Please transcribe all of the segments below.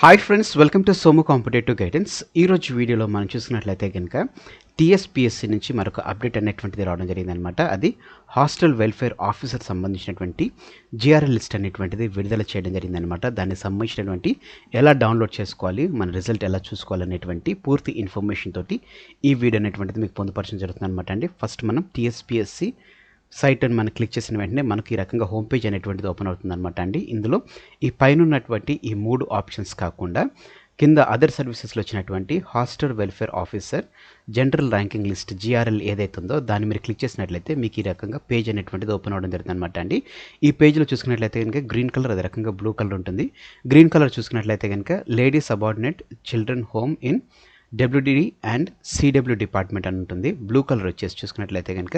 Hi friends welcome to Somu competitive guidance ఈరోజు వీడియోలో మనం చూసినట్లయితే కనుక టీఎస్పిఎస్సి నుంచి మరొక అప్డేట్ అనేటువంటిది రావడం జరిగిందనమాట అది హాస్టల్ వెల్ఫేర్ ఆఫీసర్ సంబంధించినటువంటి జిఆర్ఎల్ లిస్ట్ అనేటువంటిది విడుదల చేయడం జరిగిందనమాట దానికి సంబంధించినటువంటి ఎలా డౌన్లోడ్ చేసుకోవాలి మన రిజల్ట్ ఎలా చూసుకోవాలనేటువంటి పూర్తి ఇన్ఫర్మేషన్ తోటి ఈ వీడియో అనేటువంటిది మీకు పొందుపరచడం జరుగుతుంది అనమాట అండి. ఫస్ట్ మనం టీఎస్పిఎస్సి సైట్ అని మనం క్లిక్ చేసిన వెంటనే మనకి ఈ రకంగా హోమ్ పేజ్ అనేటువంటిది ఓపెన్ అవుతుంది అనమాట అండి. ఇందులో ఈ పైన ఉన్నటువంటి ఈ మూడు ఆప్షన్స్ కాకుండా కింద అదర్ సర్వీసెస్లో వచ్చినటువంటి hostel welfare officer general ranking list GRL ఏదైతుందో దాన్ని మీరు క్లిక్ చేసినట్లయితే మీకు ఈ రకంగా పేజ్ అనేటువంటిది ఓపెన్ అవ్వడం జరుగుతుంది అనమాట అండి. ఈ పేజ్లో చూసుకున్నట్లయితే కనుక గ్రీన్ కలర్ అదే రకంగా బ్లూ కలర్ ఉంటుంది. గ్రీన్ కలర్ చూసుకున్నట్లయితే కనుక lady subordinate children home in WDD and CW department అని ఉంటుంది. బ్లూ కలర్ వచ్చేసి చూసుకున్నట్లయితే కనుక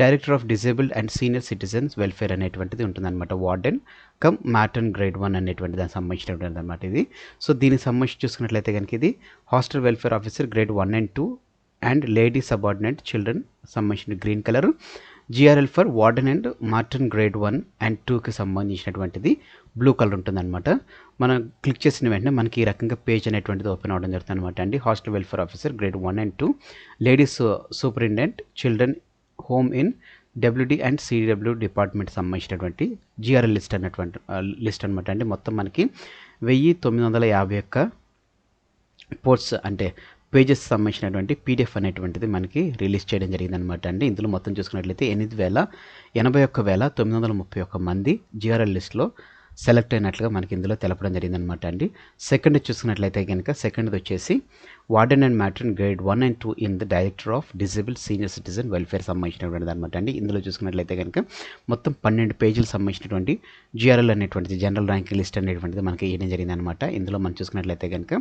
director of disabled and senior citizens welfare అనేటువంటిది ఉంటుందన్నమాట. Warden cum matron grade one అనేటువంటి దానికి సంబంధించినటువంటి అనమాట ఇది. సో దీనికి సంబంధించి చూసుకున్నట్లయితే కనుక ఇది hostel welfare officer grade one and two and lady subordinate children సంబంధించిన green colour GRL for warden and matron grade one and టూకి సంబంధించినటువంటిది బ్లూ కలర్ ఉంటుందన్నమాట. మనం క్లిక్ చేసిన వెంటనే మనకి ఈ రకంగా పేజ్ అనేటువంటిది ఓపెన్ అవ్వడం జరుగుతుంది అనమాట అండి hostel welfare officer grade one and two ladies superintendent children home in WD and CW department సంబంధించినటువంటి జిఆర్ఎల్ లిస్ట్ అన్నటువంటి లిస్ట్ అనమాట అండి. మొత్తం మనకి వెయ్యి తొమ్మిది వందల యాభై ఒక్క పోస్ట్స్ అంటే పేజెస్ సంబంధించినటువంటి పీడిఎఫ్ అనేటువంటిది మనకి రిలీజ్ చేయడం జరిగిందనమాట అండి. ఇందులో మొత్తం చూసుకున్నట్లయితే ఎనిమిది వేల ఎనభై ఒక్క వేల తొమ్మిది వందల ముప్పై ఒక్క మంది జిఆర్ఎల్ లిస్ట్లో సెలెక్ట్ అయినట్లుగా మనకి ఇందులో తెలపడం జరిగిందనమాట అండి. సెకండ్ చూసుకున్నట్లయితే కనుక సెకండ్ వచ్చేసి warden and matron grade one and two in the director of disable senior citizen welfare సంబంధించినటువంటిది అనమాట అండి. ఇందులో చూసుకున్నట్లయితే కనుక మొత్తం పన్నెండు పేజీలు సంబంధించినటువంటి జిఆర్ఎల్ అనేటువంటిది జనరల్ ర్యాంకింగ్ లిస్ట్ అనేటువంటిది మనకి ఇవ్వడం జరిగింది అనమాట ఇందులో మనం చూసుకున్నట్లయితే కనుక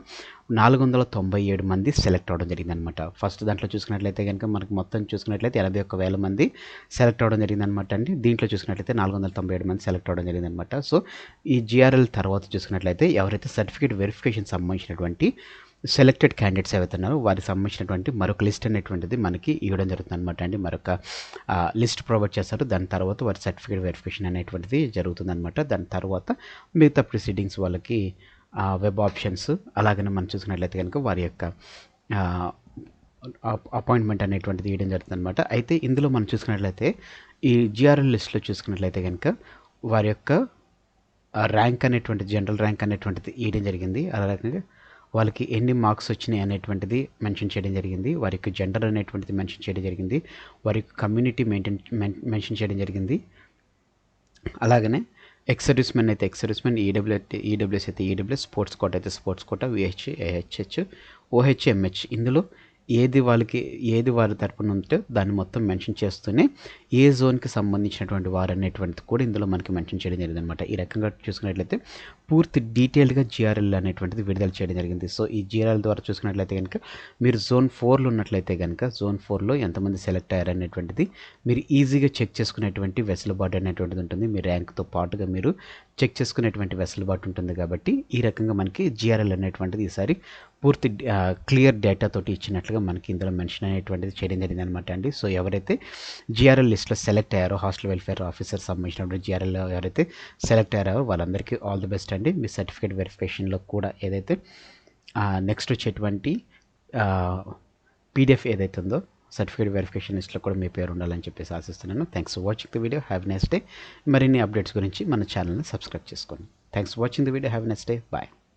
నాలుగు వందల తొంభై ఏడు మంది సెలెక్ట్ అవ్వడం జరిగిందనమాట ఫస్ట్ దాంట్లో చూసుకున్నట్లయితే కనుక మనకి మొత్తం చూసుకున్నట్లయితే ఎనభై ఒక్క వేల మంది సెలెక్ట్ అవ్వడం జరిగిందనమాట అండి. దీంట్లో చూసుకున్నట్లయితే నాలుగు వందల తొంభై ఏడు మంది సెలెక్ట్ అవ్వడం జరిగిందనమాట సో ఈ జిఆర్ఎల్ తర్వాత చూసుకున్నట్లయితే ఎవరైతే సర్టిఫికేట్ వెరిఫికేషన్ సంబంధించినటువంటి సెలెక్టెడ్ క్యాండిడేట్స్ ఏవైతే ఉన్నారో వారికి సంబంధించినటువంటి మరొక లిస్ట్ అనేటువంటిది మనకి ఇవ్వడం జరుగుతుంది అనమాట అండి. మరొక లిస్ట్ ప్రొవైడ్ చేస్తారు. దాని తర్వాత వారి సర్టిఫికేట్ వెరిఫికేషన్ అనేటువంటిది జరుగుతుంది అనమాట దాని తర్వాత మిగతా ప్రొసీడింగ్స్ వాళ్ళకి వెబ్ ఆప్షన్స్ అలాగనే మనం చూసుకున్నట్లయితే కనుక వారి యొక్క అపాయింట్మెంట్ అనేటువంటిది ఇవ్వడం జరుగుతుంది అనమాట అయితే ఇందులో మనం చూసుకున్నట్లయితే ఈ జిఆర్ఎల్ లిస్ట్లో చూసుకున్నట్లయితే కనుక వారి యొక్క ర్యాంక్ అనేటువంటి జనరల్ ర్యాంక్ అనేటువంటిది ఇవ్వడం జరిగింది. అలా రకంగా వాళ్ళకి ఎన్ని మార్క్స్ వచ్చినాయి అనేటువంటిది మెన్షన్ చేయడం జరిగింది. వారి యొక్క జెండర్ అనేటువంటిది మెన్షన్ చేయడం జరిగింది. వారి యొక్క కమ్యూనిటీ మెయింటైన్ మెన్షన్ చేయడం జరిగింది. అలాగనే ఎక్స్ అయితే ఎక్స్ సర్వీస్మెన్ ఈడబ్ల్యూ అయితే ఈడబ్ల్యూఎస్ అయితే ఈడబ్ల్యూఎస్ స్పోర్ట్స్ కోట అయితే స్పోర్ట్స్ కోట విహెచ్ ఏహెచ్హెచ్ ఓహెచ్ఎంహెచ్ ఇందులో ఏది వాళ్ళకి ఏది వారి తరపున ఉంటే దాన్ని మొత్తం మెన్షన్ చేస్తూనే ఏ జోన్కి సంబంధించినటువంటి వారు అనేటువంటిది కూడా ఇందులో మనకి మెన్షన్ చేయడం జరిగింది అనమాట ఈ రకంగా చూసుకున్నట్లయితే పూర్తి డీటెయిల్డ్గా జిఆర్ఎల్ అనేటువంటిది విడుదల చేయడం జరిగింది. సో ఈ జిఆర్ఎల్ ద్వారా చూసుకున్నట్లయితే కనుక మీరు జోన్ ఫోర్లో ఉన్నట్లయితే కనుక జోన్ ఫోర్లో ఎంతమంది సెలెక్ట్ అయ్యారు అనేటువంటిది మీరు ఈజీగా చెక్ చేసుకునేటువంటి వెసులుబాటు అనేటువంటిది ఉంటుంది. మీ ర్యాంక్తో పాటుగా మీరు చెక్ చేసుకునేటువంటి వెసులుబాటు ఉంటుంది కాబట్టి ఈ రకంగా మనకి జిఆర్ఎల్ అనేటువంటిది ఈసారి పూర్తి క్లియర్ డేటా తోటి ఇచ్చినట్లుగా మనకి ఇందులో మెన్షన్ అనేటువంటిది చేయడం జరిగింది అనమాట అండి. సో ఎవరైతే జిఆర్ఎల్ లిస్ట్లో సెలెక్ట్ అయ్యారో హాస్టల్ వెల్ఫేర్ ఆఫీసర్ సంబంధించినటువంటి జిఆర్ఎల్ ఎవరైతే సెలెక్ట్ అయ్యారో వాళ్ళందరికీ ఆల్ ది బెస్ట్ అండి. మీ సర్టిఫికేట్ వెరిఫికేషన్లో కూడా ఏదైతే నెక్స్ట్ వచ్చేటువంటి పీడిఎఫ్ ఏదైతే ఉందో సర్టిఫికేట్ వెరిఫికేషన్ లిస్ట్లో కూడా మీ పేరు ఉండాలని చెప్పేసి ఆశిస్తున్నాను. Thanks for watching the video have next day మరిన్ని అప్డేట్స్ గురించి మన ఛానల్ని సబ్స్క్రైబ్ చేసుకోండి. Thanks for watching the video have next day bye